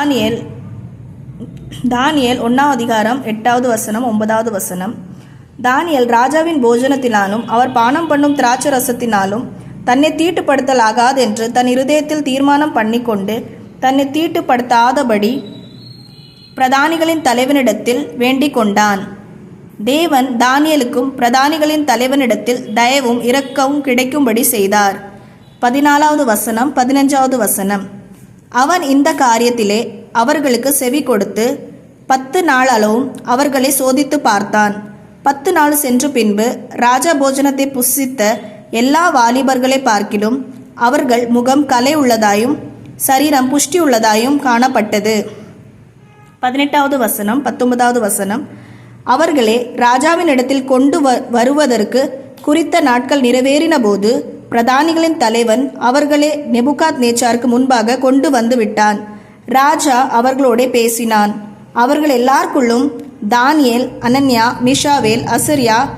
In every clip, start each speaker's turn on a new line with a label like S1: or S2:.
S1: Daniel Daniel ஒன்றாம் அதிகாரம் எட்டாவது வசனம் ஒன்பதாவது வசனம். தானியல் ராஜாவின் போஜனத்தினாலும் அவர் பானம் பண்ணும் திராட்சை ரசத்தினாலும் தன்னை தீட்டுப்படுத்தல் ஆகாதென்று தன் இருதயத்தில் தீர்மானம் பண்ணிக்கொண்டு தன்னை தீட்டுப்படுத்தாதபடி பிரதானிகளின் தலைவனிடத்தில் வேண்டிக் கொண்டான் தேவன் தானியலுக்கும் பிரதானிகளின் தலைவனிடத்தில் தயவும் இரக்கவும் கிடைக்கும்படி செய்தார். பதினாலாவது வசனம் பதினஞ்சாவது வசனம். அவன் இந்த காரியத்திலே அவர்களுக்கு செவி கொடுத்து பத்து நாள் அளவும் அவர்களை சோதித்து பார்த்தான். பத்து நாள் சென்று பின்பு ராஜா போஜனத்தை புசித்த எல்லா வாலிபர்களை பார்க்கிலும் அவர்கள் முகம் கலை உள்ளதாயும் சரீரம் புஷ்டி உள்ளதாயும் காணப்பட்டது. பதினெட்டாவது வசனம் பத்தொன்பதாவது வசனம். அவர்களே ராஜாவின் இடத்தில் கொண்டு வ வருவதற்கு குறித்த நாட்கள் நிறைவேறின போது பிரதானிகளின் தலைவன் அவர்களே நெபுகாத் நேச்சாருக்கு முன்பாக கொண்டு வந்து விட்டான். ராஜா அவர்களோடே பேசினான். அவர்கள் எல்லாருக்குள்ளும் தானியேல் அனன்யா மிஷாவேல் அசரியா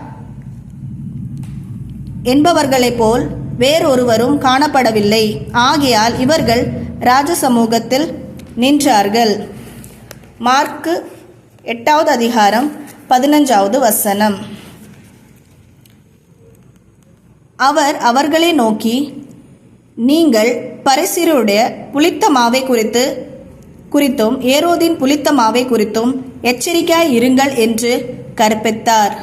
S1: என்பவர்களைப் போல் வேறொருவரும் காணப்படவில்லை. ஆகையால் இவர்கள் ராஜ சமூகத்தில் நின்றார்கள். மார்க்கு எட்டாவது அதிகாரம் பதினஞ்சாவது வசனம். அவர் அவர்களை நோக்கி நீங்கள் பரிசிருடைய புளித்த மாவை குறித்து குறித்தும் ஏரோதின் புளித்த மாவை குறித்தும் எச்சரிக்கையாய் இருங்கள் என்று கற்பித்தார்.